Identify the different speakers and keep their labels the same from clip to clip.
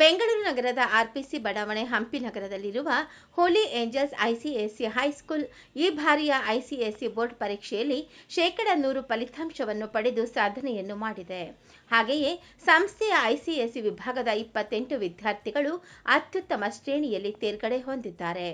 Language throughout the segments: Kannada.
Speaker 1: ಬೆಂಗಳೂರು ನಗರದ ಆರ್ಪಿಸಿ ಬಡಾವಣೆ ಹಂಪಿ ನಗರದಲ್ಲಿರುವ ಹೋಲಿ ಏಂಜಲ್ಸ್ ಐಸಿಎಸ್ಸಿ ಹೈಸ್ಕೂಲ್ ಈ ಬಾರಿಯ ಐಸಿಎಸ್ಸಿ ಬೋರ್ಡ್ ಪರೀಕ್ಷೆಯಲ್ಲಿ ಶೇಕಡ ನೂರು ಫಲಿತಾಂಶವನ್ನು ಪಡೆದು ಸಾಧನೆಯನ್ನು ಮಾಡಿದೆ. ಹಾಗೆಯೇ ಸಂಸ್ಥೆಯ ಐಸಿಎಸ್ಸಿ ವಿಭಾಗದ ಇಪ್ಪತ್ತೆಂಟು ವಿದ್ಯಾರ್ಥಿಗಳು ಅತ್ಯುತ್ತಮ ಶ್ರೇಣಿಯಲ್ಲಿ ತೇರ್ಗಡೆ ಹೊಂದಿದ್ದಾರೆ.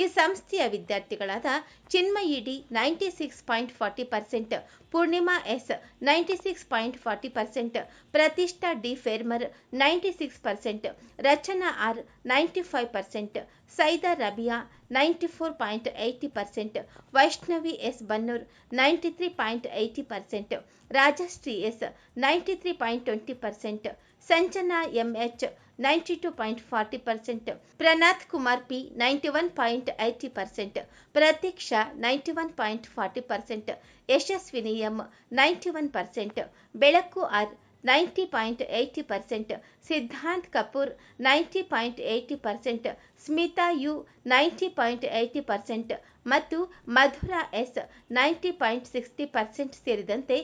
Speaker 1: ಈ ಸಂಸ್ಥೆಯ ವಿದ್ಯಾರ್ಥಿಗಳಾದ Chinmayi D ninety six point forty percent, Purnima S ninety six point forty percent, Prathishta D ಫೇರ್ಮರ್ ninety six percent, Rachana R ninety five percent Syeda Rabiya ninety four point eighty percent Vaishnavi S Bannur ninety three point eighty percent Rajashree S ninety three point twenty percent Sanjana MH ninety two point forty percent Pranath Kumar P ninety one point eighty percent Pratiksha ninety one point forty percent Yashaswini M ninety one percent Belaku R ninety point eighty percent, Siddhant Kapoor ninety point eighty percent, Smita U ninety point eighty percent ಮತ್ತು Madhura S ninety point sixty percent ಸೇರಿದಂತೆ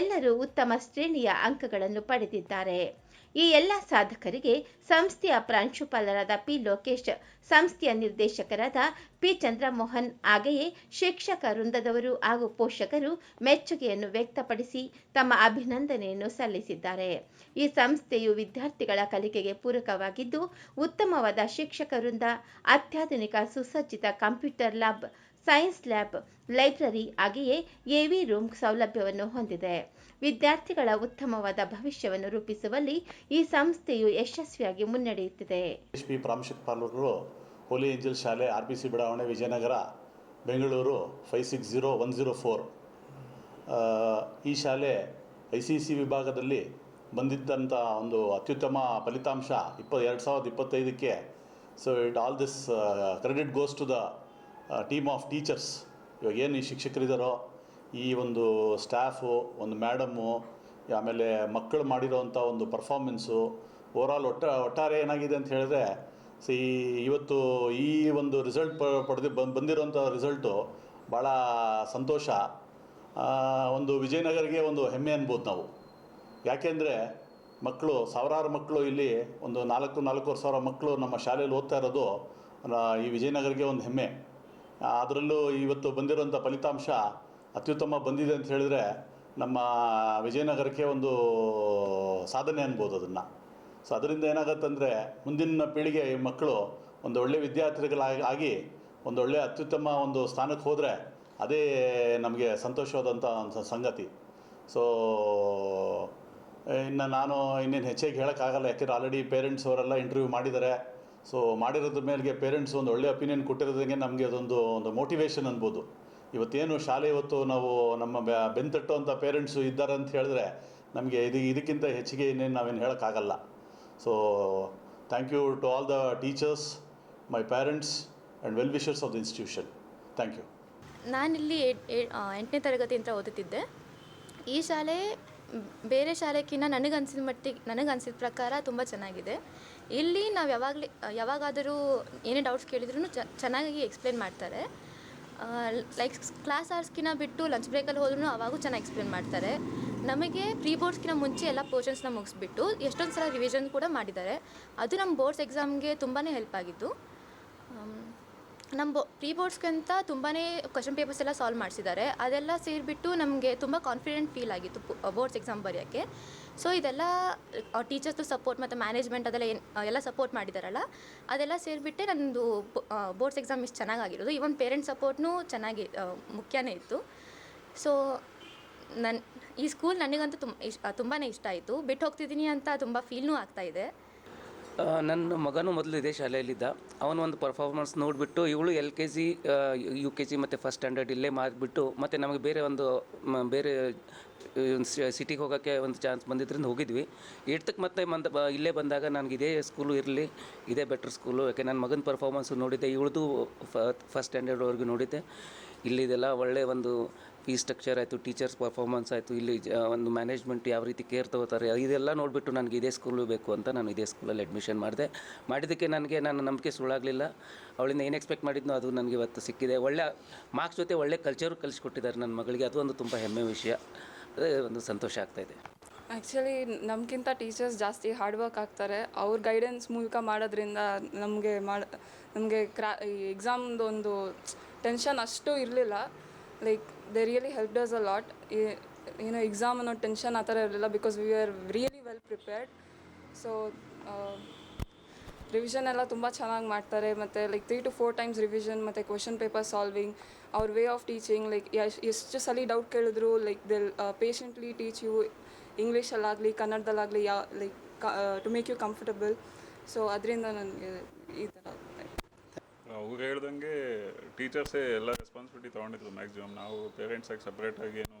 Speaker 1: ಎಲ್ಲರೂ ಉತ್ತಮ ಶ್ರೇಣಿಯ ಅಂಕಗಳನ್ನು ಪಡೆದಿದ್ದಾರೆ. ಈ ಎಲ್ಲ ಸಾಧಕರಿಗೆ ಸಂಸ್ಥೆಯ ಪ್ರಾಂಶುಪಾಲರಾದ ಪಿ ಲೋಕೇಶ್, ಸಂಸ್ಥೆಯ ನಿರ್ದೇಶಕರಾದ ಪಿ ಚಂದ್ರಮೋಹನ್ ಹಾಗೆಯೇ ಶಿಕ್ಷಕ ವೃಂದದವರು ಹಾಗೂ ಪೋಷಕರು ಮೆಚ್ಚುಗೆಯನ್ನು ವ್ಯಕ್ತಪಡಿಸಿ ತಮ್ಮ ಅಭಿನಂದನೆಯನ್ನು ಸಲ್ಲಿಸಿದ್ದಾರೆ. ಈ ಸಂಸ್ಥೆಯು ವಿದ್ಯಾರ್ಥಿಗಳ ಕಲಿಕೆಗೆ ಪೂರಕವಾಗಿದ್ದು, ಉತ್ತಮವಾದ ಶಿಕ್ಷಕ ವೃಂದ, ಅತ್ಯಾಧುನಿಕ ಸುಸಜ್ಜಿತ computer lab science lab library ಹಾಗೆಯೇ ಎವಿ ರೂಮ್ ಸೌಲಭ್ಯವನ್ನು ಹೊಂದಿದೆ. ವಿದ್ಯಾರ್ಥಿಗಳ ಉತ್ತಮವಾದ ಭವಿಷ್ಯವನ್ನು ರೂಪಿಸುವಲ್ಲಿ ಈ ಸಂಸ್ಥೆಯು ಯಶಸ್ವಿಯಾಗಿ ಮುನ್ನಡೆಯುತ್ತಿದೆ.
Speaker 2: ಎಚ್ ಹೋಲಿ ಏಂಜಲ್ ಶಾಲೆ ಆರ್ ಬಿ ಸಿ ಬಡಾವಣೆ Vijayanagar, Bengaluru five six zero one zero four. ಈ ಶಾಲೆ ಐ ಸಿ ಸಿ ವಿಭಾಗದಲ್ಲಿ ಬಂದಿದ್ದಂಥ ಒಂದು ಅತ್ಯುತ್ತಮ ಫಲಿತಾಂಶ ಇಪ್ಪ ಎರಡು ಸಾವಿರದ ಇಪ್ಪತ್ತೈದಕ್ಕೆ. So it all this credit goes to the team of teachers ಇವಾಗ ಏನು ಈ ಶಿಕ್ಷಕರಿದ್ದಾರೋ ಈ ಒಂದು ಸ್ಟಾಫು ಒಂದು ಮೇಡಮ್ಮು ಆಮೇಲೆ ಮಕ್ಕಳು ಮಾಡಿರೋವಂಥ ಒಂದು ಪರ್ಫಾರ್ಮೆನ್ಸು ಓವರಾಲ್ ಒಟ್ಟ, ಒಟ್ಟಾರೆ ಏನಾಗಿದೆ ಅಂತ ಹೇಳಿದ್ರೆ, ಸಿ ಇವತ್ತು ಈ ಒಂದು ರಿಸಲ್ಟ್ ಪಡೆದು, ಬಂದು ಬಂದಿರೋಂಥ ರಿಸಲ್ಟು ಭಾಳ ಸಂತೋಷ. ಒಂದು ವಿಜಯನಗರಿಗೆ ಒಂದು ಹೆಮ್ಮೆ ಅನ್ಬೋದು ನಾವು. ಯಾಕೆಂದರೆ ಮಕ್ಕಳು, ಸಾವಿರಾರು ಮಕ್ಕಳು ಇಲ್ಲಿ, ಒಂದು ನಾಲ್ಕು, ನಾಲ್ಕೂವರೆ ಸಾವಿರ ಮಕ್ಕಳು ನಮ್ಮ ಶಾಲೆಯಲ್ಲಿ ಓದ್ತಾ ಇರೋದು ಈ ವಿಜಯನಗರಿಗೆ ಒಂದು ಹೆಮ್ಮೆ. ಅದರಲ್ಲೂ ಇವತ್ತು ಬಂದಿರುವಂಥ ಫಲಿತಾಂಶ ಅತ್ಯುತ್ತಮ ಬಂದಿದೆ ಅಂತ ಹೇಳಿದ್ರೆ ನಮ್ಮ ವಿಜಯನಗರಕ್ಕೆ ಒಂದು ಸಾಧನೆ ಅನ್ಬೋದು ಅದನ್ನು. ಸೊ ಅದರಿಂದ ಏನಾಗತ್ತಂದರೆ ಮುಂದಿನ ಪೀಳಿಗೆ ಈ ಮಕ್ಕಳು ಒಂದು ಒಳ್ಳೆಯ ವಿದ್ಯಾರ್ಥಿಗಳಾಗಿ ಆಗಿ ಒಂದು ಒಳ್ಳೆಯ ಅತ್ಯುತ್ತಮ ಒಂದು ಸ್ಥಾನಕ್ಕೆ ಹೋದರೆ ಅದೇ ನಮಗೆ ಸಂತೋಷವಾದಂಥ ಒಂದು ಸಂಗತಿ. ಸೊ ಇನ್ನು ನಾನು ಇನ್ನೇನು ಹೆಚ್ಚಾಗಿ ಹೇಳೋಕ್ಕಾಗಲ್ಲ, ಯಾಕೆಂದರೆ ಆಲ್ರೆಡಿ ಪೇರೆಂಟ್ಸ್ ಅವರೆಲ್ಲ ಇಂಟರ್ವ್ಯೂ ಮಾಡಿದ್ದಾರೆ. ಸೊ ಮಾಡಿರೋದ್ರ ಮೇಲೆ ಪೇರೆಂಟ್ಸ್ ಒಂದು ಒಳ್ಳೆ ಒಪಿನಿಯನ್ ಕೊಟ್ಟಿರೋದಂಗೆ ನಮಗೆ ಅದೊಂದು, ಒಂದು ಮೋಟಿವೇಶನ್ ಅನ್ಬೋದು. ಇವತ್ತೇನು ಶಾಲೆ ಇವತ್ತು ನಾವು ನಮ್ಮ ಬೆ- ಅಂತ ಪೇರೆಂಟ್ಸು ಇದ್ದಾರೆ ಅಂತ ಹೇಳಿದ್ರೆ ನಮಗೆ ಇದು, ಇದಕ್ಕಿಂತ ಹೆಚ್ಚಿಗೆ ಇನ್ನೇನು ನಾವೇನು ಹೇಳೋಕ್ಕಾಗಲ್ಲ. So thank you to all the teachers my parents and well wishers of the institution thank you
Speaker 3: ನಾನಿಲ್ಲಿ ಎಂಟನೇ ತರಗತಿಯಿಂದ ಓದುತ್ತಿದ್ದೆ. ಈ ಶಾಲೆ, ಬೇರೆ ಶಾಲೆಗಿಂತ ನನಗನ್ಸಿದ ಮಟ್ಟಿಗೆ, ನನಗನ್ಸಿದ ಪ್ರಕಾರ ತುಂಬ ಚೆನ್ನಾಗಿದೆ. ಇಲ್ಲಿ ನಾವು ಯಾವಾಗಲೇ, ಯಾವಾಗಾದರೂ ಏನೇ ಡೌಟ್ಸ್ ಕೇಳಿದ್ರು ಚೆನ್ನಾಗಿ ಎಕ್ಸ್ಪ್ಲೇನ್ ಮಾಡ್ತಾರೆ. ಲೈಕ್ ಕ್ಲಾಸ್ ಅವರ್ಸ್ಕಿನ ಬಿಟ್ಟು ಲಂಚ್ ಬ್ರೇಕಲ್ಲಿ ಹೋದ್ರೂ ಅವಾಗೂ ಚೆನ್ನಾಗಿ ಎಕ್ಸ್ಪ್ಲೇನ್ ಮಾಡ್ತಾರೆ. ನಮಗೆ ಪ್ರೀ ಬೋರ್ಡ್ಸ್ಕಿನ ಮುಂಚೆ ಎಲ್ಲ ಪೋರ್ಷನ್ಸ್ನ ಮುಗಿಸ್ಬಿಟ್ಟು ಎಷ್ಟೊಂದು ಸಲ ರಿವಿಷನ್ ಕೂಡ ಮಾಡಿದ್ದಾರೆ. ಅದು ನಮ್ಮ ಬೋರ್ಡ್ಸ್ ಎಕ್ಸಾಮ್ಗೆ ತುಂಬಾ ಹೆಲ್ಪ್ ಆಗಿತ್ತು ನಮ್ಮ ಬೋ ಪ್ರೀ ಬೋರ್ಡ್ಸ್ಗಂತ ತುಂಬಾ ಕ್ವಶನ್ ಪೇಪರ್ಸ್ ಎಲ್ಲ ಸಾಲ್ವ್ ಮಾಡಿಸಿದ್ದಾರೆ. ಅದೆಲ್ಲ ಸೇರಿಬಿಟ್ಟು ನಮಗೆ ತುಂಬ ಕಾನ್ಫಿಡೆಂಟ್ ಫೀಲ್ ಆಗಿತ್ತು ಬೋರ್ಡ್ಸ್ ಎಕ್ಸಾಮ್ ಬರೆಯೋಕ್ಕೆ. ಸೊ ಇದೆಲ್ಲ ಟೀಚರ್ಸ್ದು ಸಪೋರ್ಟ್ ಮತ್ತು ಮ್ಯಾನೇಜ್ಮೆಂಟ್ ಅದೆಲ್ಲ ಏನು ಎಲ್ಲ ಸಪೋರ್ಟ್ ಮಾಡಿದಾರಲ್ಲ, ಅದೆಲ್ಲ ಸೇರಿಬಿಟ್ಟೆ ನನ್ನದು ಬೋರ್ಡ್ಸ್ ಎಕ್ಸಾಮ್ ಇಷ್ಟು ಚೆನ್ನಾಗಾಗಿರೋದು. ಈವನ್ ಪೇರೆಂಟ್ಸ್ ಸಪೋರ್ಟ್ನೂ ಚೆನ್ನಾಗಿ ಮುಖ್ಯನೇ ಇತ್ತು. ಸೊ ನನ್ನ ಈ ಸ್ಕೂಲ್ ನನಗಂತೂ ತುಂಬ ಇಷ್ಟ ತುಂಬಾ ಇಷ್ಟ ಆಯಿತು. ಬಿಟ್ಟು ಹೋಗ್ತಿದ್ದೀನಿ ಅಂತ ತುಂಬ ಫೀಲ್ನೂ ಆಗ್ತಾಯಿದೆ
Speaker 4: ನನ್ನ ಮಗನೂ ಮೊದಲು ಇದೇ ಶಾಲೆಯಲ್ಲಿದ್ದ. ಅವನ ಒಂದು ಪರ್ಫಾರ್ಮೆನ್ಸ್ ನೋಡಿಬಿಟ್ಟು, ಇವಳು L K G U K G ಮತ್ತು ಫಸ್ಟ್ ಸ್ಟ್ಯಾಂಡರ್ಡ್ ಇಲ್ಲೇ ಮಾಡಿಬಿಟ್ಟು, ಮತ್ತು ನಮಗೆ ಬೇರೆ ಒಂದು ಬೇರೆ ಸಿಟಿಗೆ ಹೋಗೋಕ್ಕೆ ಒಂದು ಚಾನ್ಸ್ ಬಂದಿದ್ದರಿಂದ ಹೋಗಿದ್ವಿ. ಏಟ್ತಕ್ಕೆ ಮತ್ತೆ ಬ- ಇಲ್ಲೇ ಬಂದಾಗ ನನಗೆ ಇದೇ ಸ್ಕೂಲು ಇರಲಿ, ಇದೇ ಬೆಟ್ರ್ ಸ್ಕೂಲು ಯಾಕೆ ನನ್ನ ಮಗನ ಪರ್ಫಾರ್ಮೆನ್ಸು ನೋಡಿದ್ದೆ, ಇವಳದು ಫಸ್ಟ್ ಸ್ಟ್ಯಾಂಡರ್ಡ್ವರೆಗೂ ನೋಡಿದ್ದೆ. ಇಲ್ಲಿದೆಲ್ಲ ಒಳ್ಳೆಯ ಒಂದು ಫೀಸ್ ಸ್ಟ್ರಕ್ಚರ್ ಆಯಿತು ಟೀಚರ್ಸ್ ಪರ್ಫಾರ್ಮೆನ್ಸ್ ಆಯಿತು, ಇಲ್ಲಿ ಒಂದು ಮ್ಯಾನೇಜ್ಮೆಂಟ್ ಯಾವ ರೀತಿ ಕೇರ್ ತಗೋತಾರೆ, ಇದೆಲ್ಲ ನೋಡಿಬಿಟ್ಟು ನನಗೆ ಇದೇ ಸ್ಕೂಲು ಬೇಕು ಅಂತ ನಾನು ಇದೇ ಸ್ಕೂಲಲ್ಲಿ ಅಡ್ಮಿಷನ್ ಮಾಡಿದೆ. ಮಾಡಿದ್ದಕ್ಕೆ ನನಗೆ, ನನ್ನ ನಂಬಿಕೆ ಸುಳ್ಳಾಗಲಿಲ್ಲ. ಅವಳಿಂದ ಏನು ಎಕ್ಸ್ಪೆಕ್ಟ್ ಮಾಡಿದ್ನೋ ಅದು ನನಗೆ ಇವತ್ತು ಸಿಕ್ಕಿದೆ. ಒಳ್ಳೆ ಮಾರ್ಕ್ಸ್ ಜೊತೆ ಒಳ್ಳೆ ಕಲ್ಚರು ಕಲಿಸ್ಕೊಟ್ಟಿದ್ದಾರೆ ನನ್ನ ಮಗಳಿಗೆ. ಅದು ಒಂದು ತುಂಬ ಹೆಮ್ಮೆ ವಿಷಯ. ಅದೇ ಒಂದು ಸಂತೋಷ ಆಗ್ತಾಯಿದೆ
Speaker 5: ಆ್ಯಕ್ಚುಲಿ ನಮಗಿಂತ ಟೀಚರ್ಸ್ ಜಾಸ್ತಿ ಹಾರ್ಡ್ ವರ್ಕ್ ಆಗ್ತಾರೆ. ಅವ್ರ ಗೈಡೆನ್ಸ್ ಮೂಲಕ ಮಾಡೋದ್ರಿಂದ ನಮಗೆ ಮಾಡ, ನಮಗೆ ಕ್ರಾ, ಈ ಎಕ್ಸಾಮ್ದು ಒಂದು ಟೆನ್ಷನ್ ಅಷ್ಟು ಇರಲಿಲ್ಲ. Like they really help us a lot ಏನೋ ಎಕ್ಸಾಮ್ ಅನ್ನೋ ಟೆನ್ಷನ್ ಆ ಥರ ಇರಲಿಲ್ಲ because we are really well prepared so revision ಎಲ್ಲ ತುಂಬ ಚೆನ್ನಾಗಿ ಮಾಡ್ತಾರೆ. ಮತ್ತು like three to four times revision ಮತ್ತು ಕ್ವಶನ್ ಪೇಪರ್ ಸಾಲ್ವಿಂಗ್ ಅವ್ರ ವೇ ಆಫ್ ಟೀಚಿಂಗ್ ಲೈಕ್ ಎಷ್ಟು ಸಲ ಡೌಟ್ ಕೇಳಿದ್ರು like they'll patiently teach you ಇಂಗ್ಲೀಷಲ್ಲಾಗಲಿ ಕನ್ನಡದಲ್ಲಾಗಲಿ, yeah like to make you comfortable so ಅದರಿಂದ ನನಗೆ ಈ ಥರ
Speaker 6: ಅವ್ರು ಹೇಳ್ದಂಗೆ ಟೀಚರ್ಸೇ ಎಲ್ಲ ರೆಸ್ಪಾನ್ಸಿಬಿಲಿಟಿ ತೊಗೊಂಡಿದ್ರು ಮ್ಯಾಕ್ಸಿಮಮ್ ನಾವು ಪೇರೆಂಟ್ಸಾಗಿ ಸಪ್ರೇಟಾಗಿ ಏನು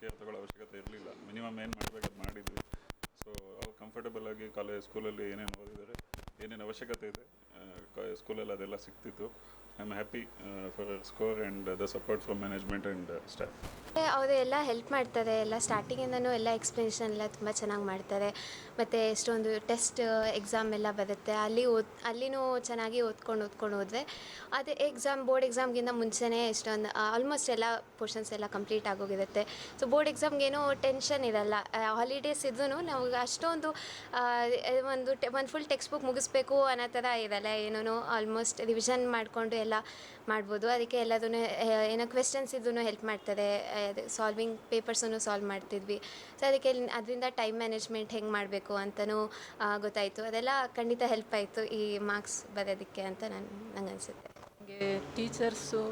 Speaker 6: ಕೇರ್ ತಗೊಳ್ಳೋ ಅವಶ್ಯಕತೆ ಇರಲಿಲ್ಲ. ಮಿನಿಮಮ್ ಏನು ಮಾಡಬೇಕು ಅದು ಮಾಡಿದ್ವಿ. ಸೊ ಅವ್ರು ಕಂಫರ್ಟಬಲ್ ಆಗಿ ಕಾಲೇಜ್ ಸ್ಕೂಲಲ್ಲಿ ಏನೇನು ಓದಿದ್ದಾರೆ ಏನೇನು ಅವಶ್ಯಕತೆ ಇದೆ ಸ್ಕೂಲಲ್ಲಿ ಅದೆಲ್ಲ ಸಿಗ್ತಿತ್ತು. I happy for score and the support from management and staff
Speaker 7: ಅವರು ಎಲ್ಲ ಹೆಲ್ಪ್ ಮಾಡ್ತಾರೆ, ಎಲ್ಲ ಸ್ಟಾರ್ಟಿಂಗಿಂದನೂ ಎಲ್ಲ ಎಕ್ಸ್ಪ್ಲನೇಷನ್ ಎಲ್ಲ ತುಂಬ ಚೆನ್ನಾಗಿ ಮಾಡ್ತಾರೆ. ಮತ್ತು ಎಷ್ಟೊಂದು ಟೆಸ್ಟ್ ಎಕ್ಸಾಮ್ ಎಲ್ಲ ಬರುತ್ತೆ. ಅಲ್ಲಿ ಓದ್, ಅಲ್ಲಿನೂ ಚೆನ್ನಾಗಿ ಓದ್ಕೊಂಡು ಓದ್ಕೊಂಡು ಹೋದ್ರೆ ಅದೇ ಎಕ್ಸಾಮ್ ಬೋರ್ಡ್ ಎಕ್ಸಾಮ್ಗಿಂತ ಮುಂಚೆನೇ ಎಷ್ಟೊಂದು ಆಲ್ಮೋಸ್ಟ್ ಎಲ್ಲ ಪೋರ್ಷನ್ಸ್ ಎಲ್ಲ ಕಂಪ್ಲೀಟ್ ಆಗೋಗಿರುತ್ತೆ ಸೊ ಬೋರ್ಡ್ ಎಕ್ಸಾಮ್ಗೇನೂ ಟೆನ್ಷನ್ ಇರಲ್ಲ. ಹಾಲಿಡೇಸ್ ಇದ್ರೂ ನಮ್ಗೆ ಅಷ್ಟೊಂದು ಒಂದು ಒಂದು ಫುಲ್ ಟೆಕ್ಸ್ಟ್ ಬುಕ್ ಮುಗಿಸ್ಬೇಕು ಅನ್ನೋ ಥರ ಇರಲ್ಲ. ಏನೋ ಆಲ್ಮೋಸ್ಟ್ ರಿವಿಷನ್ ಮಾಡಿಕೊಂಡು ಮಾಡ್ಬೋದು. ಅದಕ್ಕೆ ಎಲ್ಲದೂ ಏನೋ ಕ್ವೆಶನ್ಸ್ ಇದ್ದೂ ಹೆಲ್ಪ್ ಮಾಡ್ತಾರೆ ಸಾಲ್ವಿಂಗ್ ಪೇಪರ್ಸನ್ನು ಸಾಲ್ವ್ ಮಾಡ್ತಿದ್ವಿ. ಸೊ ಅದಕ್ಕೆ ಅದರಿಂದ ಟೈಮ್ ಮ್ಯಾನೇಜ್ಮೆಂಟ್ ಹೆಂಗೆ ಮಾಡಬೇಕು ಅಂತಲೂ ಗೊತ್ತಾಯಿತು. ಅದೆಲ್ಲ ಖಂಡಿತ ಹೆಲ್ಪ್ ಆಯಿತು ಈ ಮಾರ್ಕ್ಸ್ ಬರೋದಕ್ಕೆ ಅಂತ ನಾನು, ನಂಗೆ ಅನಿಸುತ್ತೆ.
Speaker 8: ನಮಗೆ ಟೀಚರ್ಸು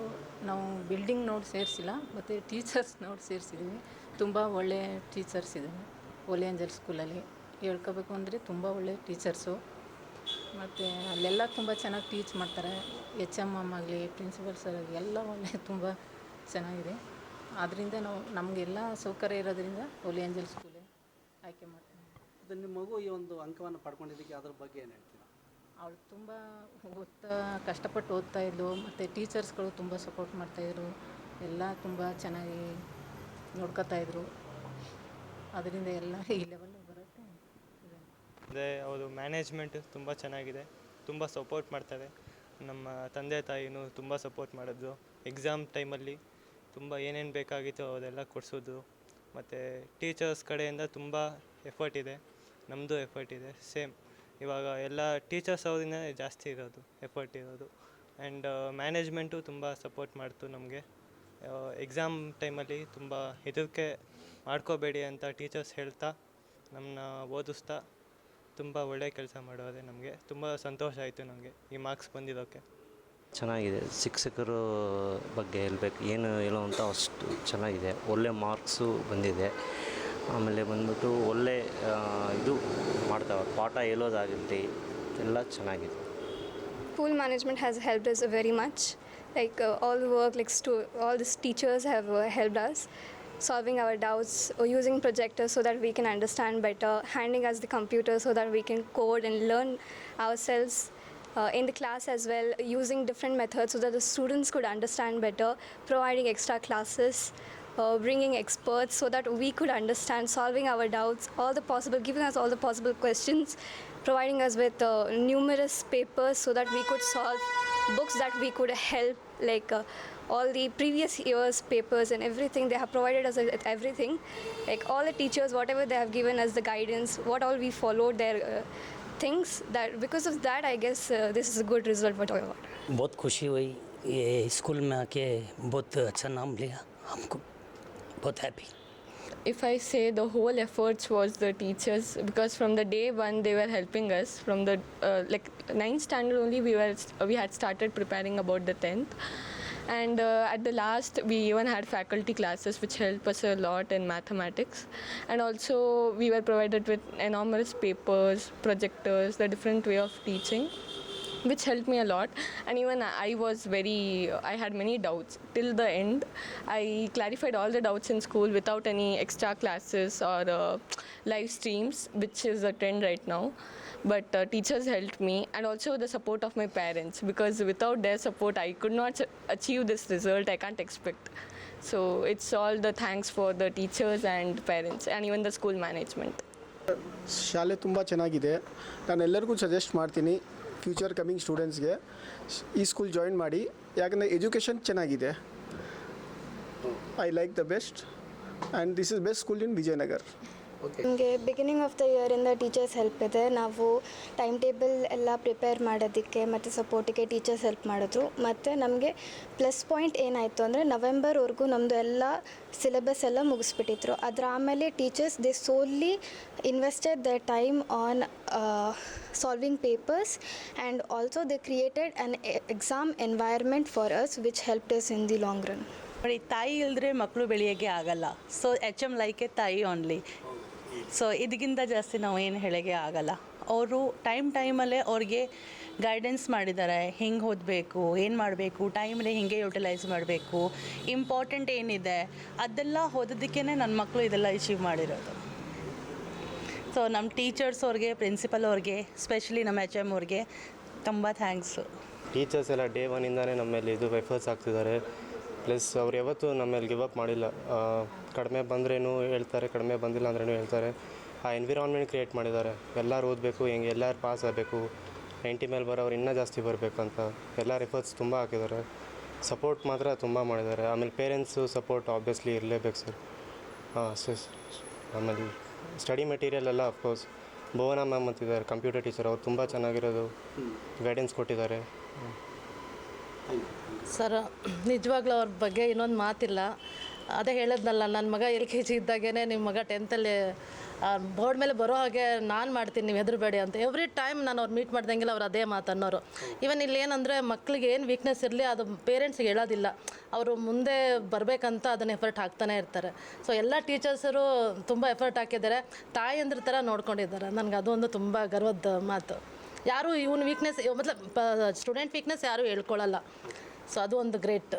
Speaker 8: ನಾವು ಬಿಲ್ಡಿಂಗ್ ನೋಡಿ ಸೇರಿಸಿಲ್ಲ, ಮತ್ತು ಟೀಚರ್ಸ್ ನೋಡಿ ಸೇರಿಸಿದ್ವಿ. ತುಂಬ ಒಳ್ಳೆಯ ಟೀಚರ್ಸ್ ಇದ್ದಾರೆ ಓಲಿ ಏಂಜಲ್ ಸ್ಕೂಲಲ್ಲಿ ಹೇಳ್ಕೋಬೇಕು ಅಂದರೆ ತುಂಬ ಒಳ್ಳೆಯ ಟೀಚರ್ಸು ಮತ್ತು ಅಲ್ಲೆಲ್ಲ ತುಂಬ ಚೆನ್ನಾಗಿ ಟೀಚ್ ಮಾಡ್ತಾರೆ. ಎಚ್ ಎಂ ಎಂ ಆಗಲಿ ಪ್ರಿನ್ಸಿಪಲ್ ಸರ್ ಆಗಲಿ ಎಲ್ಲ ಒಳ್ಳೆ ತುಂಬ ಚೆನ್ನಾಗಿದೆ. ಆದ್ದರಿಂದ ನಾವು ನಮಗೆಲ್ಲ ಸೌಕರ್ಯ ಇರೋದರಿಂದ ಓಲಿ ಏಂಜಲ್ ಸ್ಕೂಲೇ ಆಯ್ಕೆ ಮಾಡ್ತೀನಿ
Speaker 9: ಅದು ನಿಮ್ಮ ಮಗು ಈ ಒಂದು ಅಂಕವನ್ನು ಪಡ್ಕೊಂಡಿದ್ದಕ್ಕೆ ಅದ್ರ ಬಗ್ಗೆ ಏನು ಹೇಳ್ತೀರಾ?
Speaker 8: ಅವಳು ತುಂಬ ಓದ್ತಾ ಕಷ್ಟಪಟ್ಟು ಓದ್ತಾ ಇದ್ಲು. ಮತ್ತು ಟೀಚರ್ಸ್ಗಳು ತುಂಬ ಸಪೋರ್ಟ್ ಮಾಡ್ತಾಯಿದ್ರು ಎಲ್ಲ ತುಂಬ ಚೆನ್ನಾಗಿ ನೋಡ್ಕೋತಾ ಇದ್ರು. ಅದರಿಂದ ಎಲ್ಲ ಈ ಲೆವೆಲ್
Speaker 10: ಅದೇ ಅವರು ಮ್ಯಾನೇಜ್ಮೆಂಟ್ ತುಂಬ ಚೆನ್ನಾಗಿದೆ, ತುಂಬ ಸಪೋರ್ಟ್ ಮಾಡ್ತಾರೆ. ನಮ್ಮ ತಂದೆ ತಾಯಿನೂ ತುಂಬ ಸಪೋರ್ಟ್ ಮಾಡಿದ್ರು. ಎಕ್ಸಾಮ್ ಟೈಮಲ್ಲಿ ತುಂಬ ಏನೇನು ಬೇಕಾಗಿತ್ತು ಅದೆಲ್ಲ ಕೊಡಿಸೋದು ಮತ್ತು ಟೀಚರ್ಸ್ ಕಡೆಯಿಂದ ತುಂಬ ಎಫರ್ಟ್ ಇದೆ ನಮ್ಮದು ಎಫರ್ಟ್ ಇದೆ ಸೇಮ್ ಇವಾಗ ಎಲ್ಲ ಟೀಚರ್ಸ್ ಅವರಿಂದ ಜಾಸ್ತಿ ಇರೋದು ಎಫರ್ಟ್ ಇರೋದು. ಆ್ಯಂಡ್ ಮ್ಯಾನೇಜ್ಮೆಂಟು ತುಂಬ ಸಪೋರ್ಟ್ ಮಾಡ್ತು ನಮಗೆ. ಎಕ್ಸಾಮ್ ಟೈಮಲ್ಲಿ ತುಂಬ ಹೆದರಿಕೆ ಮಾಡ್ಕೋಬೇಡಿ ಅಂತ ಟೀಚರ್ಸ್ ಹೇಳ್ತಾ ನಮ್ಮನ್ನ ಓದಿಸ್ತಾ ತುಂಬ ಒಳ್ಳೆಯ ಕೆಲಸ ಮಾಡೋದೆ ನಮಗೆ. ತುಂಬ ಸಂತೋಷ ಆಯಿತು ನನಗೆ ಈ ಮಾರ್ಕ್ಸ್ ಬಂದಿದ್ದಕ್ಕೆ
Speaker 11: ಚೆನ್ನಾಗಿದೆ. ಶಿಕ್ಷಕರು ಬಗ್ಗೆ ಹೇಳಬೇಕು. ಏನು ಹೇಳೋ ಅಂತ ಅಷ್ಟು ಚೆನ್ನಾಗಿದೆ. ಒಳ್ಳೆ ಮಾರ್ಕ್ಸು ಬಂದಿದೆ. ಆಮೇಲೆ ಬಂದ್ಬಿಟ್ಟು ಒಳ್ಳೆ ಇದು ಮಾಡ್ತಾವೆ ಪಾಠ ಹೇಳೋದಾಗಿರಲಿ ಎಲ್ಲ ಚೆನ್ನಾಗಿದೆ.
Speaker 12: School management has help us very much. Like all all the work, like this all have teachers have uh, helped us. Solving our doubts or using projectors so that we can understand better, handing us the computer so that we can code and learn ourselves. Uh, in the class as well, using different methods so that the students could understand better, providing extra classes, uh, bringing experts so that we could understand, solving our doubts, all the possible, giving us all the possible questions, providing us with uh, numerous papers so that we could solve books that we could help, like uh, all the previous years' papers and everything. They have provided us with everything. Like all the teachers, whatever they have given us the guidance, what all we followed their uh, things. That because of that, I guess uh, this is a good result what I got.
Speaker 13: बहुत खुशी हुई ये स्कूल में आके बहुत अच्छा नाम लिया हमको बहुत happy
Speaker 5: if I say the whole efforts was the teachers because from the day one they were helping us from the uh, like ninth standard only we were we had started preparing about the 10th and uh, at the last we even had faculty classes which helped us a lot in mathematics. And also we were provided with enormous papers projectors the different way of teaching which helped me a lot and even i was very i had many doubts till the end i clarified all the doubts in school without any extra classes or uh, live streams which is a trend right now but uh, teachers helped me and also the support of my parents because without their support i could not achieve this result i can't expect so it's all the thanks for the teachers and parents and even the school management
Speaker 10: ಶಾಲೆ ತುಂಬ ಚೆನ್ನಾಗಿದೆ ನಾನು ಎಲ್ಲರಿಗೂ ಸಜೆಸ್ಟ್ ಮಾಡ್ತೀನಿ ಫ್ಯೂಚರ್ ಕಮಿಂಗ್ ಸ್ಟೂಡೆಂಟ್ಸ್ಗೆ ಈ ಸ್ಕೂಲ್ ಜಾಯಿನ್ ಮಾಡಿ ಯಾಕಂದರೆ ಎಜುಕೇಷನ್ ಚೆನ್ನಾಗಿದೆ. I like the best and this is best school in Vijayanagar
Speaker 14: ನಮಗೆ ಬಿಗಿನಿಂಗ್ ಆಫ್ ದ ಇಯರಿಂದ ಟೀಚರ್ಸ್ ಹೆಲ್ಪ್ ಇದೆ. ನಾವು ಟೈಮ್ ಟೇಬಲ್ ಎಲ್ಲ ಪ್ರಿಪೇರ್ ಮಾಡೋದಕ್ಕೆ ಮತ್ತು ಸಪೋರ್ಟಿಗೆ ಟೀಚರ್ಸ್ ಹೆಲ್ಪ್ ಮಾಡಿದ್ರು. ಮತ್ತು ನಮಗೆ ಪ್ಲಸ್ ಪಾಯಿಂಟ್ ಏನಾಯಿತು ಅಂದರೆ ನವೆಂಬರ್ವರೆಗೂ ನಮ್ಮದು ಎಲ್ಲ ಸಿಲೆಬಸ್ ಎಲ್ಲ ಮುಗಿಸ್ಬಿಟ್ಟಿದ್ರು. ಅದರ ಆಮೇಲೆ teachers they solely invested the time on solving papers and also they created an exam environment for us which help us in the long run
Speaker 15: ನೋಡಿ ತಾಯಿ ಇಲ್ಲದ್ರೆ ಮಕ್ಕಳು ಬೆಳೆಯೋಕ್ಕೆ ಆಗಲ್ಲ. So H M like a ತಾಯಿ ಓನ್ಲಿ ಸೊ ಇದಕ್ಕಿಂತ ಜಾಸ್ತಿ ನಾವು ಏನು ಹೇಳೋಕ್ಕೆ ಆಗಲ್ಲ. ಅವರು ಟೈಮ್ ಟೈಮಲ್ಲೇ ಅವ್ರಿಗೆ ಗೈಡೆನ್ಸ್ ಮಾಡಿದ್ದಾರೆ ಹೆಂಗೆ ಓದಬೇಕು, ಏನು ಮಾಡಬೇಕು ಟೈಮಲ್ಲಿ ಹಿಂಗೆ ಯುಟಿಲೈಸ್ ಮಾಡಬೇಕು ಇಂಪಾರ್ಟೆಂಟ್ ಏನಿದೆ, ಅದೆಲ್ಲ ಓದೋದಕ್ಕೇ ನನ್ನ ಮಕ್ಕಳು ಇದೆಲ್ಲ ಅಚೀವ್ ಮಾಡಿರೋದು. ಸೊ ನಮ್ಮ ಟೀಚರ್ಸ್ ಅವ್ರಿಗೆ ಪ್ರಿನ್ಸಿಪಲ್ ಅವ್ರಿಗೆ ಸ್ಪೆಷಲಿ ನಮ್ಮ ಎಚ್ ಎಂ ಅವ್ರಿಗೆ ತುಂಬ ಥ್ಯಾಂಕ್ಸು
Speaker 16: ಟೀಚರ್ಸ್ ಎಲ್ಲ ಡೇ ಒನ್ ನಮ್ಮ ನಮ್ಮಲ್ಲಿ ಇದು ಎಫರ್ಟ್ಸ್ ಆಗ್ತಿದ್ದಾರೆ ಪ್ಲಸ್ ಅವ್ರು ಯಾವತ್ತೂ ನಮ್ಮ ಮೇಲೆ ಗಿವ್ ಅಪ್ ಮಾಡಿಲ್ಲ. ಕಡಿಮೆ ಬಂದ್ರೇನು ಹೇಳ್ತಾರೆ ಕಡಿಮೆ ಬಂದಿಲ್ಲ ಅಂದ್ರೇನು ಹೇಳ್ತಾರೆ. ಆ ಎನ್ವಿರಾನ್ಮೆಂಟ್ ಕ್ರಿಯೇಟ್ ಮಾಡಿದ್ದಾರೆ. ಎಲ್ಲರೂ ಓದಬೇಕು ಹೆಂಗೆ ಎಲ್ಲರೂ ಪಾಸ್ ಆಗಬೇಕು ನೈಂಟಿ ಮೇಲೆ ಬರೋರು ಇನ್ನೂ ಜಾಸ್ತಿ ಬರಬೇಕು ಅಂತ ಎಲ್ಲ ಎಫರ್ಟ್ಸ್ ತುಂಬ ಹಾಕಿದ್ದಾರೆ. ಸಪೋರ್ಟ್ ಮಾತ್ರ ತುಂಬ ಮಾಡಿದ್ದಾರೆ. ಆಮೇಲೆ ಪೇರೆಂಟ್ಸು ಸಪೋರ್ಟ್ ಆಬ್ವಿಯಸ್ಲಿ ಇರಲೇಬೇಕು ಸರ್ ಹಾಂ ಸರ್ ಆಮೇಲೆ ಸ್ಟಡಿ ಮೆಟೀರಿಯಲ್ ಎಲ್ಲ ಅಫ್ಕೋರ್ಸ್ ಭುವನ ಮ್ಯಾಮ್ ಅಂತಿದ್ದಾರೆ ಕಂಪ್ಯೂಟರ್ ಟೀಚರ್ ಅವ್ರು ತುಂಬ ಚೆನ್ನಾಗಿರೋದು ಗೈಡೆನ್ಸ್ ಕೊಟ್ಟಿದ್ದಾರೆ.
Speaker 17: ಸರ್, ನಿಜವಾಗ್ಲೂ ಅವ್ರ ಬಗ್ಗೆ ಇನ್ನೊಂದು ಮಾತಿಲ್ಲ. ಅದೇ ಹೇಳದ್ನಲ್ಲ ನನ್ನ ಮಗ ಎಲ್ ಕೆ ಜಿ ಇದ್ದಾಗೇ ನಿಮ್ಮ ಮಗ ಟೆಂತಲ್ಲಿ ಬೋರ್ಡ್ ಮೇಲೆ ಬರೋ ಹಾಗೆ ನಾನು ಮಾಡ್ತೀನಿ, ನೀವು ಹೆದರಬೇಡಿ ಅಂತ. ಎವ್ರಿ ಟೈಮ್ ನಾನು ಅವ್ರು ಮೀಟ್ ಮಾಡ್ದಂಗೆಲ್ಲ ಅವ್ರು ಅದೇ ಮಾತು ಅನ್ನೋರು. ಇವನ್ ಇಲ್ಲಿ ಏನಂದರೆ ಮಕ್ಕಳಿಗೆ ಏನು ವೀಕ್ನೆಸ್ ಇರಲಿ ಅದು ಪೇರೆಂಟ್ಸ್ಗೆ ಹೇಳೋದಿಲ್ಲ. ಅವರು ಮುಂದೆ ಬರಬೇಕಂತ ಅದನ್ನು ಎಫರ್ಟ್ ಹಾಕ್ತಾನೆ ಇರ್ತಾರೆ. ಸೊ ಎಲ್ಲ ಟೀಚರ್ಸರು ತುಂಬ ಎಫರ್ಟ್ ಹಾಕಿದ್ದಾರೆ. ತಾಯಂದ್ರ ಥರ ನೋಡ್ಕೊಂಡಿದ್ದಾರೆ. ನನಗೆ ಅದೊಂದು ತುಂಬ ಗರ್ವದ ಮಾತು. ಯಾರು ಇವನ್ ವೀಕ್ನೆಸ್ ಮತ್ಲಬ್ ಸ್ಟೂಡೆಂಟ್ ವೀಕ್ನೆಸ್ ಯಾರೂ ಹೇಳ್ಕೊಳ್ಳಲ್ಲ ಸೊ ಅದು ಒಂದು ಗ್ರೇಟ್